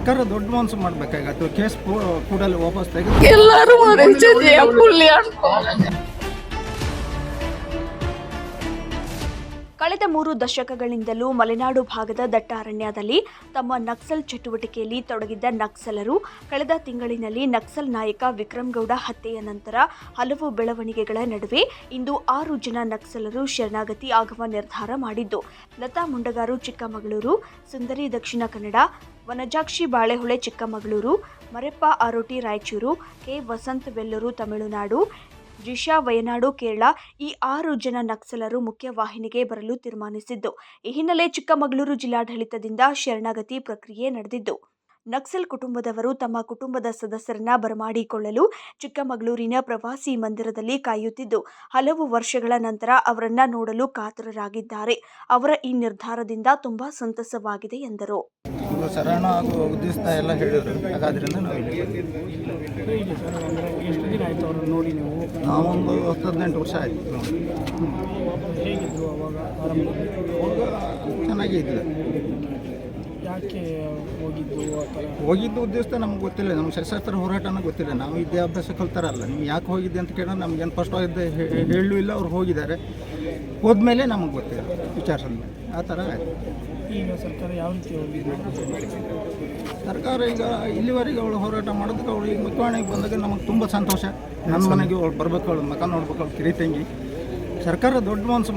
ಸರ್ಕಾರ ದೊಡ್ಡ ಮನಸ್ಸು ಮಾಡ್ಬೇಕಾಗತ್ತೆ. ಕೇಸ್ ಕೂಡಲೇ ವಾಪಸ್ ತೆಗೆದು ಎಲ್ಲರೂ ಕಳೆದ ಮೂರು ದಶಕಗಳಿಂದಲೂ ಮಲೆನಾಡು ಭಾಗದ ದಟ್ಟ ಅರಣ್ಯದಲ್ಲಿ ತಮ್ಮ ನಕ್ಸಲ್ ಚಟುವಟಿಕೆಯಲ್ಲಿ ತೊಡಗಿದ್ದ ನಕ್ಸಲರು ಕಳೆದ ತಿಂಗಳಿನಲ್ಲಿ ನಕ್ಸಲ್ ನಾಯಕ ವಿಕ್ರಮ್ ಗೌಡ ಹತ್ಯೆಯ ನಂತರ ಹಲವು ಬೆಳವಣಿಗೆಗಳ ನಡುವೆ ಇಂದು ಆರು ಜನ ನಕ್ಸಲರು ಶರಣಾಗತಿ ಆಗುವ ನಿರ್ಧಾರ ಮಾಡಿದ್ದು. ಲತಾ ಮುಂಡಗಾರು, ಚಿಕ್ಕಮಗಳೂರು, ಸುಂದರಿ, ದಕ್ಷಿಣ ಕನ್ನಡ, ವನಜಾಕ್ಷಿ ಬಾಳೆಹೊಳೆ, ಚಿಕ್ಕಮಗಳೂರು, ಮರೆಪ್ಪ, ಆರೋಟಿ, ರಾಯಚೂರು, ಕೆ. ವಸಂತ್, ವೆಲ್ಲೂರು, ತಮಿಳುನಾಡು ಜಿಶಾ ವಯನಾಡು ಕೇರಳ ಈ ಆರು ಜನ ನಕ್ಸಲರು ಮುಖ್ಯವಾಹಿನಿಗೆ ಬರಲು ತೀರ್ಮಾನಿಸಿದ್ದು. ಈ ಹಿನ್ನೆಲೆ ಚಿಕ್ಕಮಗಳೂರು ಜಿಲ್ಲಾಡಳಿತದಿಂದ ಶರಣಾಗತಿ ಪ್ರಕ್ರಿಯೆ ನಡೆದಿದ್ದು. ನಕ್ಸಲ್ ಕುಟುಂಬದವರು ತಮ್ಮ ಕುಟುಂಬದ ಸದಸ್ಯರನ್ನ ಬರಮಾಡಿಕೊಳ್ಳಲು ಚಿಕ್ಕಮಗಳೂರಿನ ಪ್ರವಾಸಿ ಮಂದಿರದಲ್ಲಿ ಕಾಯುತ್ತಿದ್ದು, ಹಲವು ವರ್ಷಗಳ ನಂತರ ಅವರನ್ನ ನೋಡಲು ಕಾತರರಾಗಿದ್ದಾರೆ. ಅವರ ಈ ನಿರ್ಧಾರದಿಂದ ತುಂಬಾ ಸಂತಸವಾಗಿದೆ ಎಂದರು. ಇದು ಶರಣ ಹಾಗೂ ಉದ್ದೇಶ ಎಲ್ಲ ಹೇಳಿದರು. ಹಾಗಾದ್ರಿಂದ ನಾವು ಇಲ್ಲಿ. ಹೇಗೆ ನೀವು ನಾವೊಂದು ಹದಿನೆಂಟು ವರ್ಷ ಆಯಿತು ಹೇಗಿದ್ರು ಅವಾಗ ಯಾಕೆ ಹೋಗಿದ್ದು ಹೋಗಿದ್ದು ಉದ್ದೇಶ ನಮ್ಗೆ ಗೊತ್ತಿಲ್ಲ. ನಮ್ಮ ಸಶಸ್ತ್ರ ಹೋರಾಟನೂ ಗೊತ್ತಿಲ್ಲ. ನಾವು ವಿದ್ಯಾಭ್ಯಾಸ ಕಲ್ತಾರಲ್ಲ ನೀವು ಯಾಕೆ ಹೋಗಿದ್ದೆ ಅಂತ ಕೇಳಿದ್ರೆ ನಮ್ಗೆ ಏನು ಫಸ್ಟ್ ಆಗಿದ್ದೆ ಹೇಳೂ ಇಲ್ಲ. ಅವ್ರು ಹೋಗಿದ್ದಾರೆ. ಹೋದ್ಮೇಲೆ ನಮಗೆ ಗೊತ್ತಿಲ್ಲ. ವಿಚಾರಿಸಲ್ಲ ಆ ಥರ ಆಯ್ತು. ಈಗ ಸರ್ಕಾರ ಯಾವ ರೀತಿ ಸರ್ಕಾರ ಈಗ ಇಲ್ಲಿವರೆಗೆ ಅವಳು ಹೋರಾಟ ಮಾಡೋದಕ್ಕೆ ಅವಳು ಈಗ ಮುಖ್ಯವಾಣಿಗೆ ಬಂದಾಗ ನಮಗೆ ತುಂಬ ಸಂತೋಷ. ನನ್ನ ಮನೆಗೆ ಅವಳು ಬರ್ಬೇಕು, ಅವಳು ಮಕ ನೋಡ್ಬೇಕು, ಅವಳು ಕಿರಿ ತಂಗಿ ಸರ್ಕಾರ ದೊಡ್ಡ ಮನಸ್ಸು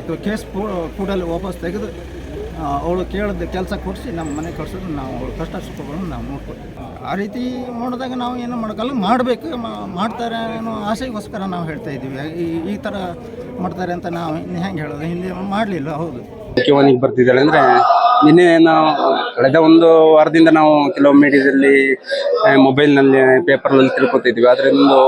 ಅಥವಾ ಕೇಸ್ ಕೂಡಲೇ ವಾಪಸ್ ತೆಗೆದು ಅವಳು ಕೇಳಿದ ಕೆಲಸ ಕೊಡಿಸಿ ನಮ್ಮ ಮನೆ ಕಳ್ಸೋದು ನಾವು ಅವಳು ಕಷ್ಟ ಸುಖಗಳನ್ನು ನಾವು ನೋಡ್ಕೊಳ್ತೀವಿ. ಆ ರೀತಿ ನೋಡಿದಾಗ ನಾವು ಏನು ಮಾಡೋಕ್ಕಲ್ಲ ಮಾಡಬೇಕು ಮಾಡ್ತಾರೆ ಅನ್ನೋ ಆಸೆಗೋಸ್ಕರ ನಾವು ಹೇಳ್ತಾ ಇದ್ದೀವಿ. ಈ ಈ ಥರ ಮಾಡ್ತಾರೆ ಅಂತ ನಾವು ಹೆಂಗೆ ಹೇಳೋದು? ಹಿಂದೆ ಮಾಡಲಿಲ್ಲ, ಹೌದು. ಮುಖ್ಯವಾನಿಗೆ ಬರ್ತಿದ್ದಾಳೆ ಅಂದ್ರೆ ನಿನ್ನೆ ನಾವು ಕಳೆದ ಒಂದು ವಾರದಿಂದ ನಾವು ಕೆಲವು ಮೀಡಿಯಾದಲ್ಲಿ ಮೊಬೈಲ್ನಲ್ಲಿ, ಪೇಪರ್ನಲ್ಲಿ ತಿಳ್ಕೊತಿದ್ವಿ. ಆದರೆ ಒಂದು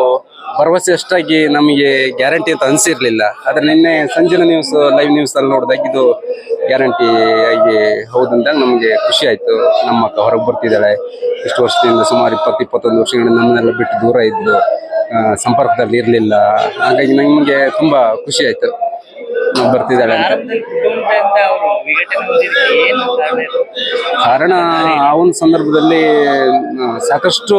ಭರವಸೆ ಅಷ್ಟಾಗಿ ನಮಗೆ ಗ್ಯಾರಂಟಿ ಅಂತ ಅನಿಸಿರಲಿಲ್ಲ. ಆದರೆ ನಿನ್ನೆ ಸಂಜೆನ ನ್ಯೂಸ್ ಲೈವ್ ನ್ಯೂಸ್ ಅಲ್ಲಿ ನೋಡಿದಾಗ ಇದು ಗ್ಯಾರಂಟಿ ಆಗಿ ಹೌದಂತ ನಮಗೆ ಖುಷಿ ಆಯ್ತು. ನಮ್ಮ ಅಕ್ಕ ಹೊರಗೆ ಬರ್ತಿದ್ದಾಳೆ. ಇಷ್ಟು ವರ್ಷದಿಂದ ಸುಮಾರು ಇಪ್ಪತ್ತು, ಇಪ್ಪತ್ತೊಂದು ವರ್ಷಗಳಿಂದ ನಮ್ಮನ್ನೆಲ್ಲ ಬಿಟ್ಟು ದೂರ ಇದ್ದು ಸಂಪರ್ಕದಲ್ಲಿ ಇರಲಿಲ್ಲ. ಹಾಗಾಗಿ ನಮಗೆ ತುಂಬ ಖುಷಿ ಆಯ್ತು. ಬರ್ತಿದ್ದಾಳೆ ಅಂತ. ಕಾರಣ? ಆ ಒಂದು ಸಂದರ್ಭದಲ್ಲಿ ಸಾಕಷ್ಟು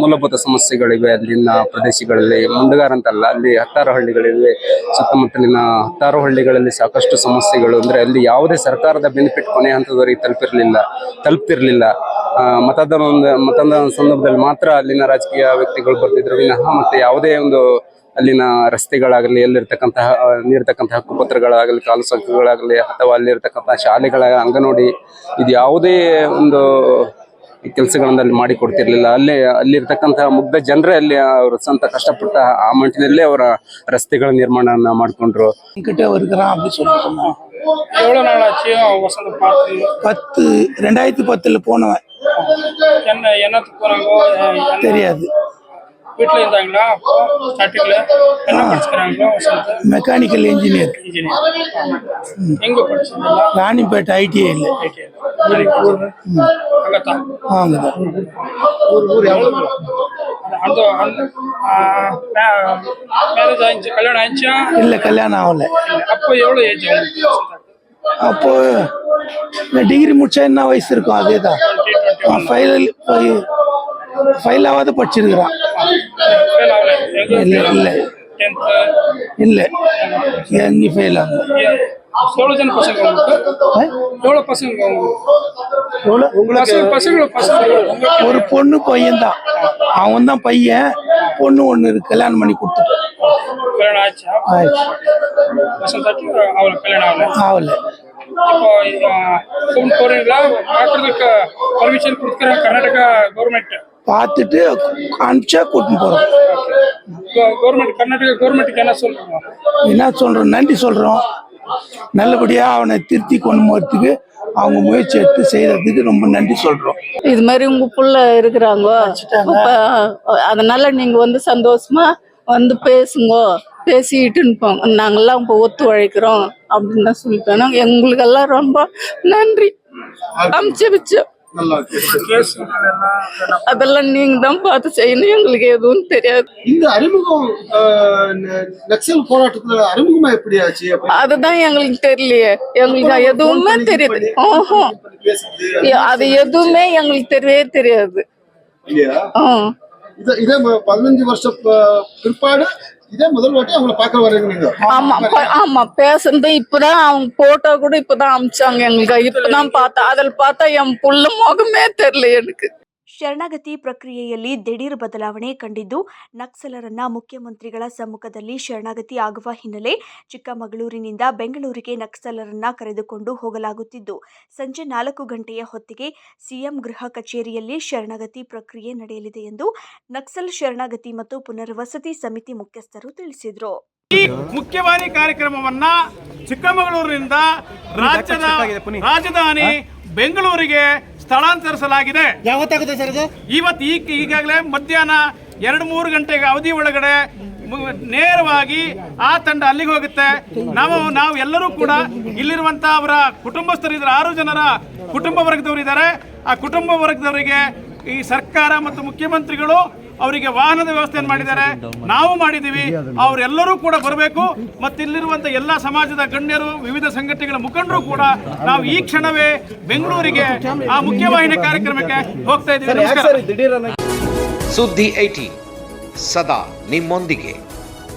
ಮೂಲಭೂತ ಸಮಸ್ಯೆಗಳಿವೆ. ಅಲ್ಲಿನ ಪ್ರದೇಶಗಳಲ್ಲಿ ಮುಂಡಗಾರ ಅಂತಲ್ಲ ಅಲ್ಲಿ ಹತ್ತಾರು ಹಳ್ಳಿಗಳಿವೆ. ಸುತ್ತಮುತ್ತಲಿನ ಹತ್ತಾರು ಹಳ್ಳಿಗಳಲ್ಲಿ ಸಾಕಷ್ಟು ಸಮಸ್ಯೆಗಳು. ಅಂದ್ರೆ ಅಲ್ಲಿ ಯಾವುದೇ ಸರ್ಕಾರದ ಬೆನಿಫಿಟ್ ಕೊನೆ ಹಂತದವರೆಗೆ ತಲುಪಿರಲಿಲ್ಲ ತಲುಪ್ತಿರ್ಲಿಲ್ಲ. ಮತದಾನ ಮತದಾನ ಸಂದರ್ಭದಲ್ಲಿ ಮಾತ್ರ ಅಲ್ಲಿನ ರಾಜಕೀಯ ವ್ಯಕ್ತಿಗಳು ಬರ್ತಿದ್ರು. ವಿನಃ ಮತ್ತೆ ಯಾವುದೇ ಒಂದು ಅಲ್ಲಿನ ರಸ್ತೆಗಳಾಗಲಿ ಅಲ್ಲಿರ್ತಕ್ಕಂತಹ ಆ, ನೀಡ್ತಕ್ಕಂತಹ ಹಕ್ಕುಪತ್ರಗಳಾಗಲಿ ಕಾಲು ಸಂಖ್ಯೆಗಳಾಗಲಿ ಅಥವಾ ಅಲ್ಲಿರ್ತಕ್ಕಂತಹ ಶಾಲೆಗಳ ಅಂಗನವಾಡಿ ಇದು ಯಾವುದೇ ಒಂದು ಕೆಲಸಗಳನ್ನ ಅಲ್ಲಿ ಮಾಡಿ ಕೊಡ್ತಿರ್ಲಿಲ್ಲ ಅಲ್ಲೇ ಅಲ್ಲಿರ್ತಕ್ಕಂತಹ ಮುಗ್ಧ ಜನರೇ ಅಲ್ಲಿ ಅವರು ಸ್ವಂತ ಕಷ್ಟಪಟ್ಟ ಆ ಮಟ್ಟಿನಲ್ಲೇ ಅವರ ರಸ್ತೆಗಳ ನಿರ್ಮಾಣವನ್ನ ಮಾಡ್ಕೊಂಡ್ರು கிட்ட இருக்கிறான் அப்படி சொல்லிட்டு சொன்னான் எவ்வளோ நாள் ஆச்சு வசந்த பார்த்து பத்து ரெண்டாயிரத்தி பத்துல போனவன் என்ன என்னத்துக்கு போகிறாங்கோ தெரியாது வீட்டில் இருந்தாங்களா? ஸ்டார்டிங்கில் என்ன படிச்சுக்கிறாங்களோ மெக்கானிக்கல் இன்ஜினியர் இன்ஜினியர் எங்கே படிச்சதெல்லாம் ராணிப்பேட்டை ஐடிஐ இல்லை ஊர்? அங்கே தான் வாங்குது அந்த மேரேஜ் ஆயிடுச்சு கல்யாணம் ஆயிடுச்சா? இல்லை கல்யாணம் ஆகல. அப்போ எவ்வளோ ஏஜ் அப்போ டிகிரி முடிச்சா என்ன வயசு இருக்கும்? அதே தான் ஃபைனல் ஃபைல் ஆகாத படிச்சிருக்கிறான். இல்லை இல்லை. இல்லை. எங்கேயும் ஃபெயில் ஆகல. எவ்வளோ ஜன பசங்க எவ்வளோ? பசங்க உங்களுக்கு பசங்க பசங்க ஒரு பொண்ணு பையன் தான் அவன் தான் பையன். பொண்ணு ஒன்று இருக்கு. கல்யாணம் பண்ணி கல்யாணம் ஆயிடுச்சு கல்யாணம் ஆகல. ஆகல. இப்போ போறீங்களா பார்க்கறதுக்கு பர்மிஷன் கொடுக்குறாங்க கர்நாடகா கவர்மெண்ட் பார்த்துட்டு அனுப்பிச்சா கூட்டின்னு போகிறோம் கவர்மெண்ட் கர்நாடகா கவர்மெண்ட்டுக்கு என்ன சொல்றாங்க? என்ன சொல்கிறோம் நன்றி சொல்கிறோம் நல்லபடியாக அவனை திருத்தி கொண்டு போகிறதுக்கு அவங்க முயற்சி எடுத்து செய்கிறதுக்கு ரொம்ப நன்றி சொல்கிறோம் இது மாதிரி உங்க புள்ள இருக்கிறாங்க அதனால நீங்க வந்து சந்தோஷமா வந்து பேசுங்க பேசிட்டுன்னு போங்க நாங்கெல்லாம் இப்போ ஒத்துழைக்கிறோம் அப்படின்னு தான் சொல்லிட்டோம். எங்களுக்கெல்லாம் ரொம்ப நன்றி. அமிச்சு வச்சோம். அதெல்லாம் நீங்க தான் பார்த்து செய்யணும். எங்களுக்கு எதுவும் தெரியாது. இந்த அறிமுகம் நக்சல் போராட்டத்துல அறிமுகமா எப்படி ஆச்சு? அதுதான் எங்களுக்கு தெரியலையே. எங்களுக்கு எதுவுமே தெரியாது. ஆஹா. பேசுறது அது எதுவுமே எங்களுக்கு தெரியவே தெரியாது. இத பதினஞ்சு வருஷம் பிற்பாடு இதே முதல் வாட்டி அவங்கள பார்க்க வர்றீங்க. நீங்க ஆமா. ஆமா பேசுறது இப்பதான் அவங்க போட்டோ கூட இப்பதான் அமிச்சாங்க எங்களுக்கு. இப்பதான் பார்த்தா அதில் பார்த்தா என் புள்ள முகமே தெரியல எனக்கு. ಶರಣಾಗತಿ ಪ್ರಕ್ರಿಯೆಯಲ್ಲಿ ದಿಢೀರ್ ಬದಲಾವಣೆ ಕಂಡಿದ್ದು ನಕ್ಸಲರನ್ನ ಮುಖ್ಯಮಂತ್ರಿಗಳ ಸಮ್ಮುಖದಲ್ಲಿ ಶರಣಾಗತಿ ಆಗುವ ಹಿನ್ನೆಲೆ ಚಿಕ್ಕಮಗಳೂರಿನಿಂದ ಬೆಂಗಳೂರಿಗೆ ನಕ್ಸಲರನ್ನ ಕರೆದುಕೊಂಡು ಹೋಗಲಾಗುತ್ತಿದ್ದು ಸಂಜೆ ನಾಲ್ಕು ಗಂಟೆಯ ಹೊತ್ತಿಗೆ ಸಿಎಂ ಗೃಹ ಕಚೇರಿಯಲ್ಲಿ ಶರಣಾಗತಿ ಪ್ರಕ್ರಿಯೆ ನಡೆಯಲಿದೆ ಎಂದು ನಕ್ಸಲ್ ಶರಣಾಗತಿ ಮತ್ತು ಪುನರ್ವಸತಿ ಸಮಿತಿ ಮುಖ್ಯಸ್ಥರು ತಿಳಿಸಿದರು. ಈ ಮುಖ್ಯವಾಹಿನಿ ಕಾರ್ಯಕ್ರಮವನ್ನ ಚಿಕ್ಕಮಗಳೂರಿನಿಂದ ರಾಜ್ಯದ ರಾಜಧಾನಿ ಬೆಂಗಳೂರಿಗೆ ಸ್ಥಳಾಂತರಿಸಲಾಗಿದೆ. ಯಾವತ್ತಾಗುತ್ತೆ ಸರ್ ಇದು? ಇವತ್ತು ಈ ಈಗಾಗಲೇ ಮಧ್ಯಾಹ್ನ ಎರಡು ಮೂರು ಗಂಟೆಗೆ ಅವಧಿ ಒಳಗಡೆ ನೇರವಾಗಿ ಆ ತಂಡ ಅಲ್ಲಿಗೆ ಹೋಗುತ್ತೆ. ನಾವು ನಾವು ಎಲ್ಲರೂ ಕೂಡ ಇಲ್ಲಿರುವಂತ ಅವರ ಕುಟುಂಬಸ್ಥರಿದ್ದಾರೆ ಆರು ಜನರ ಕುಟುಂಬ ವರ್ಗದವರು ಇದ್ದಾರೆ ಆ ಕುಟುಂಬ ವರ್ಗದವರಿಗೆ ಈ ಸರ್ಕಾರ ಮತ್ತು ಮುಖ್ಯಮಂತ್ರಿಗಳು ಅವರಿಗೆ ವಾಹನದ ವ್ಯವಸ್ಥೆಯನ್ನು ಮಾಡಿದ್ದಾರೆ. ನಾವು ಮಾಡಿದ್ದೀವಿ. ಅವರೆಲ್ಲರೂ ಕೂಡ ಬರಬೇಕು. ಮತ್ತು ಇಲ್ಲಿರುವಂತ ಎಲ್ಲ ಸಮಾಜದ ಗಣ್ಯರು, ವಿವಿಧ ಸಂಘಟನೆಗಳ ಮುಖಂಡರು ಕೂಡ ನಾವು ಈ ಕ್ಷಣವೇ ಬೆಂಗಳೂರಿಗೆ ಆ ಮುಖ್ಯವಾಹಿನಿ ಕಾರ್ಯಕ್ರಮಕ್ಕೆ ಹೋಗ್ತಾ ಇದ್ದೀವಿ. ಸುದ್ದಿ ಐಟಿ ಸದಾ ನಿಮ್ಮೊಂದಿಗೆ.